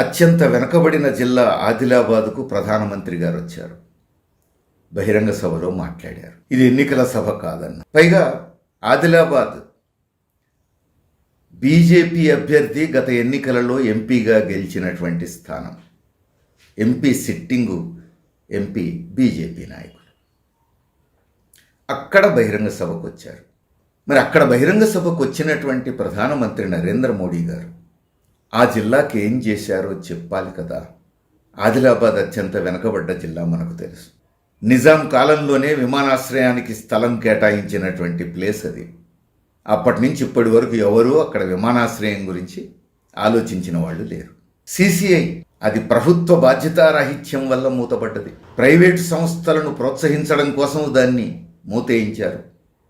అత్యంత వెనకబడిన జిల్లా ఆదిలాబాద్కు ప్రధానమంత్రి గారు వచ్చారు. బహిరంగ సభలో మాట్లాడారు. ఇది ఎన్నికల సభ కాదన్న. పైగా ఆదిలాబాద్ బీజేపీ అభ్యర్థి గత ఎన్నికలలో ఎంపీగా గెలిచినటువంటి స్థానం. ఎంపీ సిట్టింగు ఎంపీ బీజేపీ నాయకులు. అక్కడ బహిరంగ సభకు వచ్చారు. మరి అక్కడ బహిరంగ సభకు వచ్చినటువంటి ప్రధానమంత్రి నరేంద్ర మోడీ గారు ఆ జిల్లాకి ఏం చేశారో చెప్పాలి కదా. ఆదిలాబాద్ అత్యంత వెనకబడ్డ జిల్లా మనకు తెలుసు. నిజాం కాలంలోనే విమానాశ్రయానికి స్థలం కేటాయించినటువంటి ప్లేస్ అది. అప్పటి నుంచి ఇప్పటి వరకు ఎవరూ అక్కడ విమానాశ్రయం గురించి ఆలోచించిన వాళ్ళు లేరు. సిసిఐ అది ప్రభుత్వ బాధ్యతారాహిత్యం వల్ల మూతపడ్డది. ప్రైవేటు సంస్థలను ప్రోత్సహించడం కోసం దాన్ని మూతేయించారు.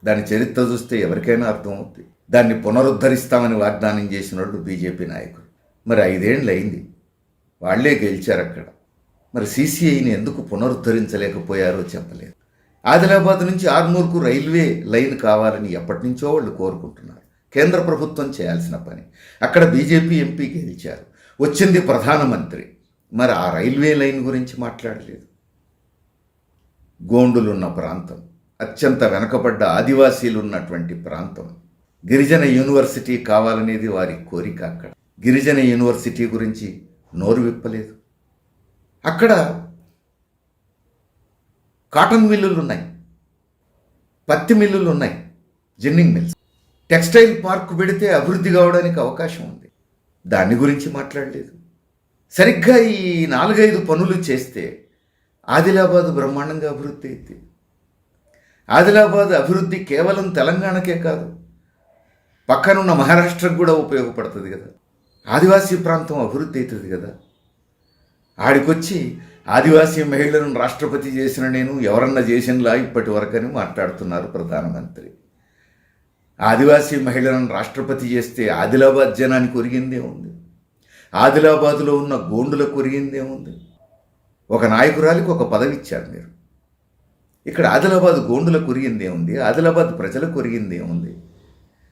దాని చరిత్ర చూస్తే ఎవరికైనా అర్థమవుతుంది దాన్ని పునరుద్ధరిస్తామని వాగ్దానం చేసిన వాళ్ళు బీజేపీ నాయకులు. మరి ఐదేళ్ళు అయింది వాళ్ళే గెలిచారు అక్కడ మరి సీసీఐని ఎందుకు పునరుద్ధరించలేకపోయారో చెప్పలేదు. ఆదిలాబాద్ నుంచి ఆర్మూర్కు రైల్వే లైన్ కావాలని ఎప్పటి నుంచో వాళ్ళు కోరుకుంటున్నారు. కేంద్ర ప్రభుత్వం చేయాల్సిన పని. అక్కడ బీజేపీ ఎంపీ గెలిచారు. వచ్చింది ప్రధానమంత్రి. మరి ఆ రైల్వే లైన్ గురించి మాట్లాడలేదు. గోండులున్న ప్రాంతం. అత్యంత వెనకబడ్డ ఆదివాసీలు ఉన్నటువంటి ప్రాంతం. గిరిజన యూనివర్సిటీ కావాలనేది వారి కోరిక అక్కడ. గిరిజన యూనివర్సిటీ గురించి నోరు విప్పలేదు. అక్కడ కాటన్ మిల్లులు ఉన్నాయి పత్తి మిల్లులు ఉన్నాయి జిన్నింగ్ మిల్స్. టెక్స్టైల్ పార్క్ పెడితే అభివృద్ధి కావడానికి అవకాశం ఉంది. దాని గురించి మాట్లాడలేదు. సరిగ్గా ఈ నాలుగైదు పనులు చేస్తే ఆదిలాబాద్ బ్రహ్మాండంగా అభివృద్ధి అయింది. ఆదిలాబాద్ అభివృద్ధి కేవలం తెలంగాణకే కాదు పక్కనున్న మహారాష్ట్రకు కూడా ఉపయోగపడుతుంది కదా. ఆదివాసీ ప్రాంతం అభివృద్ధి అవుతుంది కదా. ఆడికొచ్చి ఆదివాసీ మహిళలను రాష్ట్రపతి చేసిన నేను ఎవరన్నా చేసినలా ఇప్పటి వరకని మాట్లాడుతున్నారు ప్రధానమంత్రి. ఆదివాసీ మహిళలను రాష్ట్రపతి చేస్తే ఆదిలాబాద్ జనానికి ఒరిగిందే ఉంది. ఆదిలాబాదులో ఉన్న గోండులకు ఒరిగిందే ఉంది. ఒక నాయకురాలికి ఒక పదవి ఇచ్చారు మీరు. ఇక్కడ ఆదిలాబాద్ గోండులకు ఒరిగిందే ఉంది ఆదిలాబాద్ ప్రజలకు ఒరిగిందే ఉంది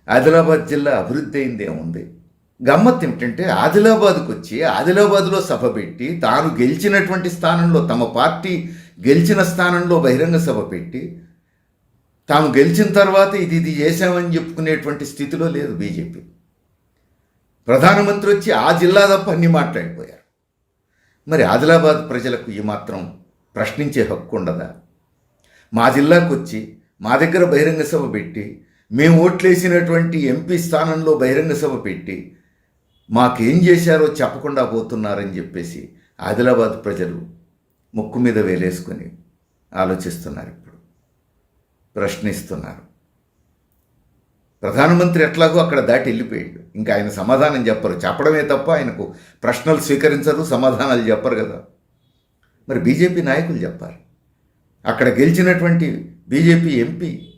ఆదిలాబాద్ జిల్లా అభివృద్ధి అయిందే ఉంది. గమ్మత్ ఏమిటంటే ఆదిలాబాద్కు వచ్చి ఆదిలాబాద్లో సభ పెట్టి తాను గెలిచినటువంటి స్థానంలో తమ పార్టీ గెలిచిన స్థానంలో బహిరంగ సభ పెట్టి తాము గెలిచిన తర్వాత ఇది ఇది చేశామని చెప్పుకునేటువంటి స్థితిలో లేదు బీజేపీ. ప్రధానమంత్రి వచ్చి ఆ జిల్లా తప్ప అన్ని మాట్లాడిపోయారు. మరి ఆదిలాబాద్ ప్రజలకు ఈ మాత్రం ప్రశ్నించే హక్కు ఉండదా? మా జిల్లాకు వచ్చి మా దగ్గర బహిరంగ సభ పెట్టి మేము ఓట్లేసినటువంటి ఎంపీ స్థానంలో బహిరంగ సభ పెట్టి మాకేం చేశారో చెప్పకుండా పోతున్నారని చెప్పేసి ఆదిలాబాద్ ప్రజలు ముక్కు మీద వేలేసుకొని ఆలోచిస్తున్నారు ఇప్పుడు. ప్రశ్నిస్తున్నారు. ప్రధానమంత్రి ఎట్లాగో అక్కడ దాటి వెళ్ళిపోయాడు. ఇంకా ఆయన సమాధానం చెప్పరు. చెప్పడమే తప్ప ఆయనకు ప్రశ్నలు స్వీకరించరు సమాధానాలు చెప్పరు కదా. మరి బీజేపీ నాయకులు చెప్పాలి. అక్కడ గెలిచినటువంటి బీజేపీ ఎంపీ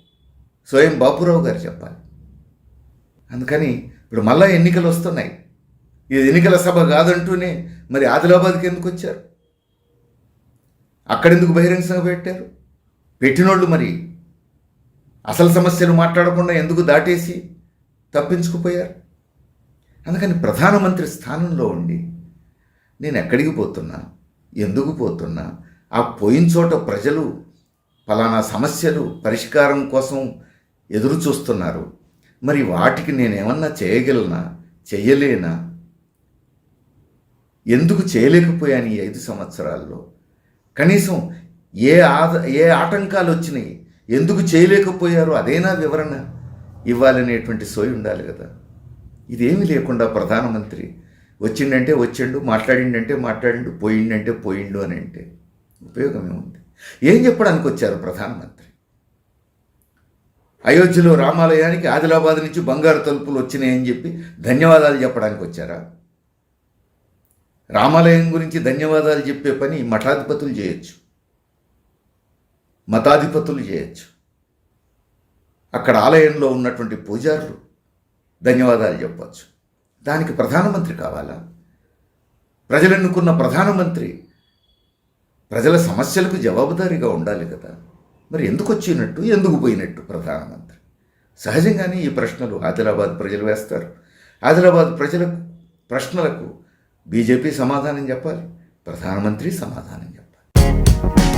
స్వయం బాపురావు గారు చెప్పాలి. అందుకని ఇప్పుడు మళ్ళా ఎన్నికలు వస్తున్నాయి. ఇది ఎన్నికల సభ కాదంటూనే మరి ఆదిలాబాద్కి ఎందుకు వచ్చారు? అక్కడెందుకు బహిరంగ సభ పెట్టారు? పెట్టినోళ్ళు మరి అసలు సమస్యలు మాట్లాడకుండా ఎందుకు దాటేసి తప్పించుకుపోయారు? అందుకని ప్రధానమంత్రి స్థానంలో ఉండి నేను ఎక్కడికి పోతున్నా ఎందుకు పోతున్నా ఆ పోయిన చోట ప్రజలు ఫలానా సమస్యలు పరిష్కారం కోసం ఎదురు చూస్తున్నారు మరి వాటికి నేనేమన్నా చేయగలనా చెయ్యలేనా ఎందుకు చేయలేకపోయాను ఈ ఐదు సంవత్సరాల్లో? కనీసం ఏ ఆద ఏ ఆటంకాలు వచ్చినాయి? ఎందుకు చేయలేకపోయారో? అదేనా వివరణ? ఇవ్వాలనేటువంటి సోయి ఉండాలి కదా. ఇదేమీ లేకుండా ప్రధానమంత్రి వచ్చిండంటే వచ్చిండు మాట్లాడిండంటే మాట్లాడిండు పోయిండంటే పోయిండు అని అంటే ఉపయోగమే ఉంది. ఏం చెప్పడానికి వచ్చారు ప్రధానమంత్రి? అయోధ్యలో రామాలయానికి ఆదిలాబాద్ నుంచి బంగారు తలుపులు వచ్చినాయని చెప్పి ధన్యవాదాలు చెప్పడానికి వచ్చారా? రామాలయం గురించి ధన్యవాదాలు చెప్పే పని మఠాధిపతులు చేయొచ్చు. మతాధిపతులు చేయొచ్చు. అక్కడ ఆలయంలో ఉన్నటువంటి పూజారులు ధన్యవాదాలు చెప్పచ్చు. దానికి ప్రధానమంత్రి కావాలా? ప్రజలు ప్రధానమంత్రి ప్రజల సమస్యలకు జవాబుదారీగా ఉండాలి కదా. మరి ఎందుకు వచ్చినట్టు ఎందుకు పోయినట్టు ప్రధానమంత్రి? సహజంగానే ఈ ప్రశ్నలు ఆదిలాబాద్ ప్రజలు వేస్తారు. ఆదిలాబాద్ ప్రజలకు ప్రశ్నలకు బీజేపీ సమాధానం చెప్పాలి ప్రధానమంత్రి సమాధానం చెప్పాలి